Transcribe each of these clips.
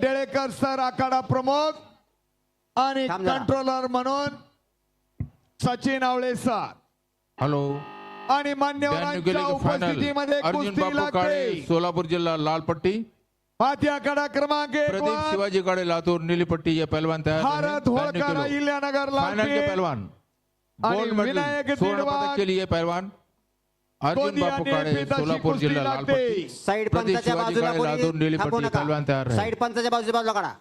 डेळेकर sir आखाडा प्रमुख आणि. Controller म्हणून सचिन आवळे सर. हॅलो आणि मान्यवरांच्या केले उपस्थितीमध्ये सोलापूर जिल्हा लाल पट्टी माथी आखाडा क्रमांक एक प्रदीप वर शिवाजी काळे लातूर नीली पट्टी ये पहलवान तयार. भारत 92 होळकर किलो. अहिल्यानगर फाइनल के लाल पहलवान. आणि गोल्ड मेडल विनायक स्वर्ण दिडवाग, पदक के लिए पहलवान. अर्जुन बापू काळे सोलापूर जिल्हा साईड पंचाच्या बाजूला कोणी थांबू नका. साईड पंचाच्या बाजूच्या बाजूला काढा.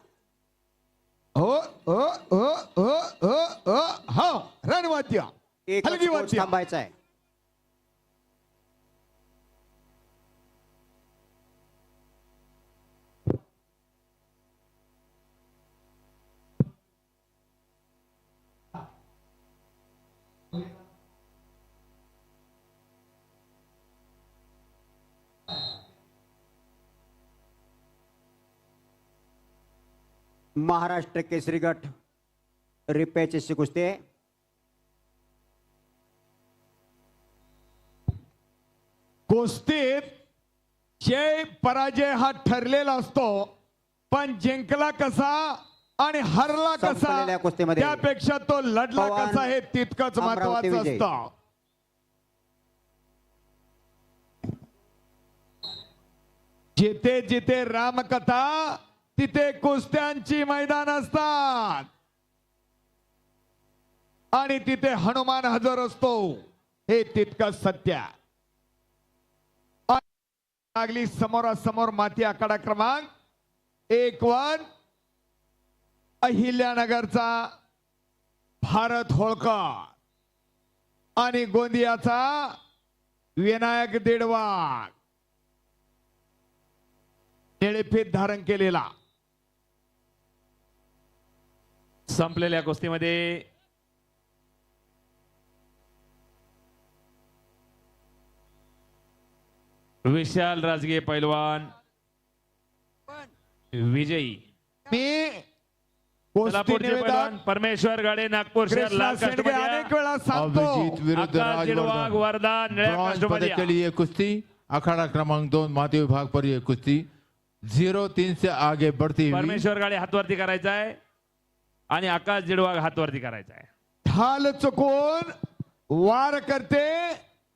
हो हो हो हो हो हो. हो रणवाद्य. एक हलगी वाद्य थांबायचा आहे. महाराष्ट्र केसरी गट रिपेचे कुस्ती कुस्तीत जय पराजय हा ठरलेला असतो पण जिंकला कसा आणि हरला कसा कुस्तीमध्ये त्यापेक्षा तो लढला कसा हे तितकंच महत्वाचं. असतं जिथे जिथे रामकथा तिथे कुस्त्यांची मैदान असतात. आणि तिथे हनुमान हजर असतो. हे तितकं सत्य. लागली समोरासमोर माती आकडा क्रमांक एक वन. अहिल्यानगरचा भारत होळकर. आणि गोंदियाचा विनायक देडवाग निळेफेत धारण केलेला. संपलेल्या कुस्तीमध्ये विशाल राजगे पैलवान विजयी. मी कुस्ती पैलवान परमेश्वर गाडे नागपूर शहर कृष्णा लाल शेंडगे कास्टमध्ये अनेक वेळा सांगतो. अभिजीत विरुद्ध आकाश जिडवाग राजवर्धन वर्धा निळ्या ब्रॉन्झ कास्टमध्ये पदक के लिए कुश्ती अखाड़ा क्रमांक दो माती विभाग पर ये कुश्ती जीरो तीन से आगे बढ़ती हुई. परमेश्वर गाडे हातवरती करायचा आहे. आणि आकाश जिडवाग हातवरती करायचा आहे. ढाल चुकवून वार करते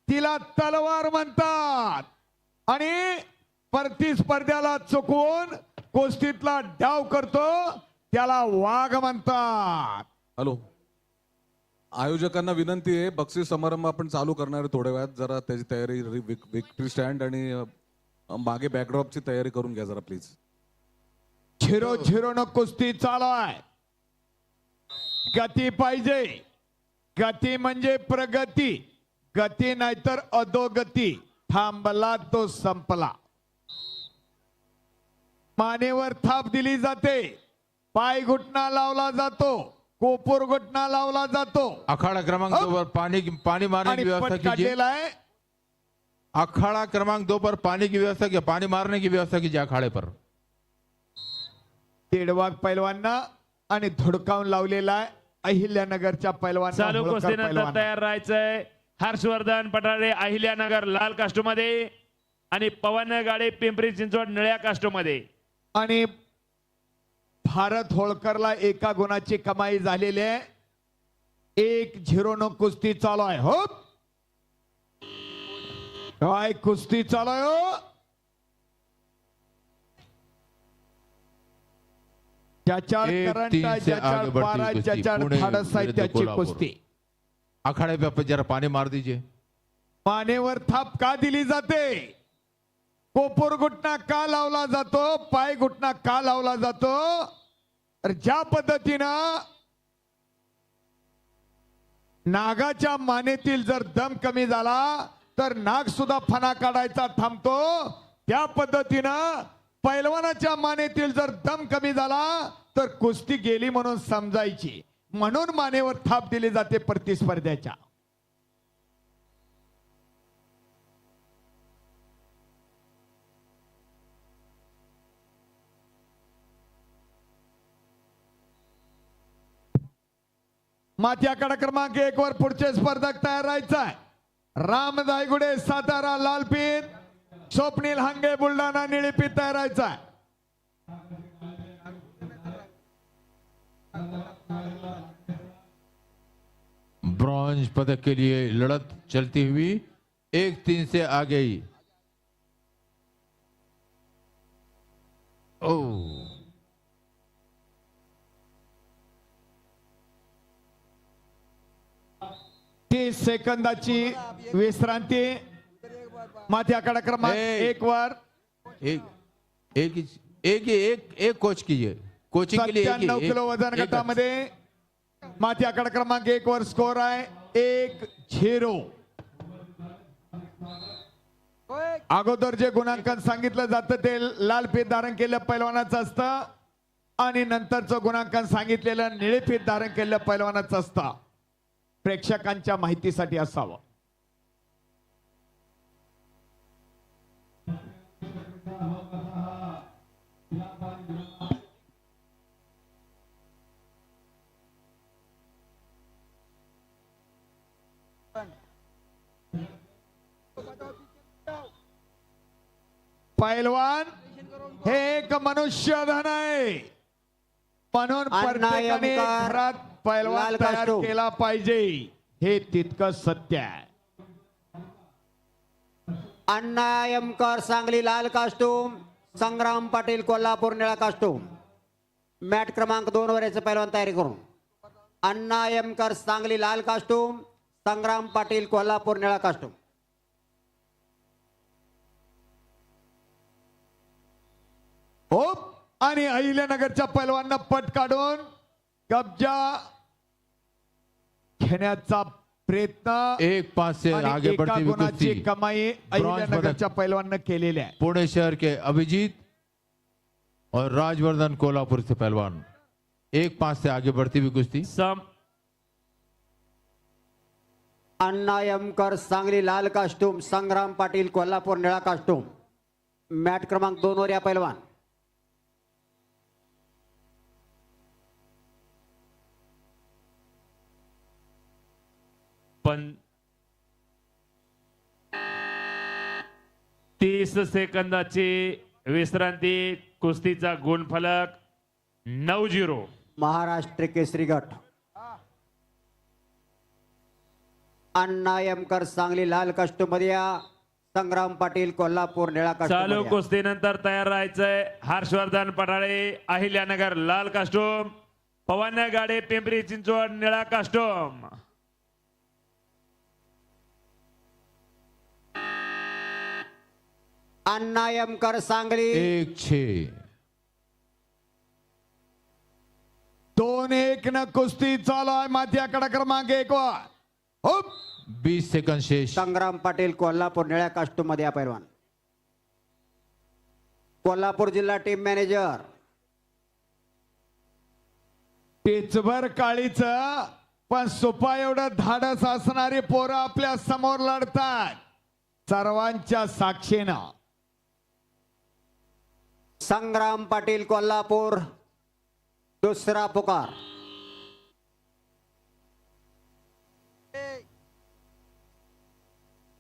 तिला तलवार म्हणतात. आणि प्रतिस्पर्ध्याला चुकवून कुस्तीतला डाव करतो त्याला वाघ म्हणतात. हॅलो. आयोजकांना विनंती आहे बक्षीस समारंभ आपण चालू करणार आहे थोड्या वेळात. जरा त्याची तयारी विक्टरी स्टँड आणि अ, मागे बॅकड्रॉपची तयारी करून घ्या जरा प्लीज झिरो झिरो न कुस्ती चालू आहे. गती पाहिजे. गती म्हणजे प्रगती. गती नाहीतर अधोगती. थांबला तो संपला. मानेवर थाप दिली जाते. पाय घुटणा लावला जातो. कोपूर घुटणा लावला जातो. अखाड़ा क्रमांक दो पर पानी की पानी मारने की व्यवस्था कीजिए. अखाड़ा क्रमांक दो पर पानी की व्यवस्था की पानी मारने की व्यवस्था कीजिए अखाड़े पर. तेडवाग पैलवांना आणि धुडकावून लावलेला आहे. अहिल्यानगरच्या पैलवान चालू कुस्तीनंतर तयार राहायचंय. हर्षवर्धन पठारे अहिल्यानगर लाल कास्टमध्ये आणि पवन गाडे पिंपरी चिंचवड निळ्या कास्टमध्ये. आणि भारत होळकरला एका गुणाची कमाई झालेली आहे. एक झिरो न कुस्ती चालू आहे. हो काय कुस्ती चालू आहे हो? ज्याच्यावर एक, करंट आहे ज्याच्यावर पारा आहे. ज्याच्यावर धाडस आहे त्याची. कुस्ती. पे आप जरा पानी मार दीजिए. मानेवर थाप का दिली जाते? कोपूर घुटणा का लावला जातो? पाय घुटणा का लावला जातो? तर ज्या पद्धतीनं नागाच्या मानेतील जर दम कमी झाला तर नाग सुद्धा फणा काढायचा थांबतो. त्या पद्धतीनं पैलवानाच्या मानेतील जर दम कमी झाला तर कुस्ती गेली म्हणून समजायची. म्हणून मानेवर थाप दिली जाते प्रतिस्पर्ध्याच्या. माथ्याकडा क्रमांक एक वर पुढचे स्पर्धक तयार राहायचा आहे राम दायगुडे सातारा लालपीत स्वप्नील हंगे बुलढाणा निळीपी राहायचा ब्रॉन्ज पदक के लिए लड़त चलती हुई एक तीन से आ गई ओ। तीस सेकंदाची विश्रांती माथी आकडा क्रमांक. एक वर. एक एक एक एक एक कोच कीजिए. कोचिंग के लिए एक- किलो वजन. गटामध्ये माथी आकडा क्रमांक एक वर स्कोर आहे. एक झिरो. अगोदर जे गुणांकन सांगितलं जातं ते लाल फीत धारण केलेल्या पैलवानाचं असतं. आणि नंतरचं गुणांकन सांगितलेलं निळे फीत धारण केलेल्या पैलवानाचं असतं. प्रेक्षकांच्या माहितीसाठी असावं. पैलवान हे एक मनुष्य धन आहे. म्हणून प्रत्येकाने घरात पैलवान तयार. केला पाहिजे. हे तितकं सत्य आहे. अण्णा यमकर सांगली लाल कास्टूम संग्राम पाटील कोल्हापूर निळा कास्टूम मॅट क्रमांक दोन वर याचं पैलवान तयारी करून. अण्णा यमकर सांगली लाल कास्टूम संग्राम पाटील कोल्हापूर निळा कास्टूम हो आणि अहिल्यानगरच्या पैलवांना पट काढून कब्जा घेण्याचा प्रयत्न एक पांच से आणि आगे एका बढ़ती हुई गुणाची कुश्ती कमाई अहिल्यानगरच्या पैलवांना केलेली आहे. पुणे शहर के अभिजीत और राजवर्धन कोल्हापुर से पहलवान. एक पांच से आगे बढ़ती हुई कुश्ती सम अण्णा यमकर सांगली लाल कास्टूम संग्राम पाटील कोल्हापूर निळा कास्टूम मॅट क्रमांक दोन वर या पैलवान. पण तीस सेकंदाची विश्रांती कुस्तीचा गुणफलक नऊ झिरो. महाराष्ट्र केसरी गट. अण्णा यमकर सांगली लाल कास्टूममध्ये या संग्राम पाटील कोल्हापूर निळा कास्टूम चालू. कुस्तीनंतर तयार राहायचंय हर्षवर्धन पठाळे अहिल्यानगर लाल कास्टोम पवन गाडे पिंपरी चिंचवड निळा कास्टोम अण्णा यमकर सांगली। एक छः। दोन एक न कुस्ती चालू आहे माथी आकडा क्रमांक एक वर। हो बीस सेकंड शेष। संग्राम पाटील कोल्हापूर निळ्या कास्टूममध्ये पैलवान। कोल्हापूर जिल्हा टीम मॅनेजर टेचभर काळीच पण सुपा एवढं धाडस असणारी पोरं आपल्यासमोर लढतात सर्वांच्या साक्षीनं। संग्राम पाटील कोल्हापूर दुसरा पुकार.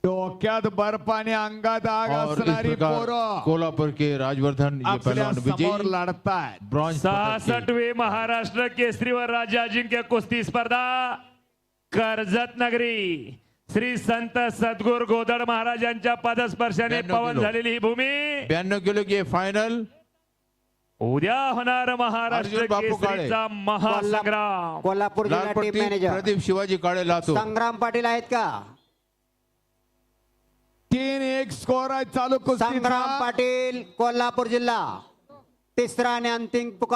डोक्यात बर्फ आणि अंगात आग और इस असणारी प्रकार पोरं कोल्हापुर के राजवर्धन ये आपल्या पहलवान समोर विजयी लढतायत. ब्रॉन्ज पदक के- सहासष्टवी महाराष्ट्र केसरीवर राज्य अजिंक्य कुस्ती स्पर्धा कर्जत नगरी. श्री संत सद्गुर गोदड महाराजांच्या पदस्पर्शाने ब्याण्णव पवन. झालेली ही भूमी. बयानवे किलो की ये फाइनल उद्या होणार महाराष्ट्र अर्जुन बापू काळे. केसरीचा महासंग्राम. कोल्हापूर जिल्हा लाल टीम पट्टी मॅनेजर प्रदीप शिवाजी काळे लातूर. संग्राम पाटील आहेत का? तीन एक स्कोर आहे चालू संग्राम पाटील कोल्हापूर जिल्हा. तिसरा आणि अंतिम पुकार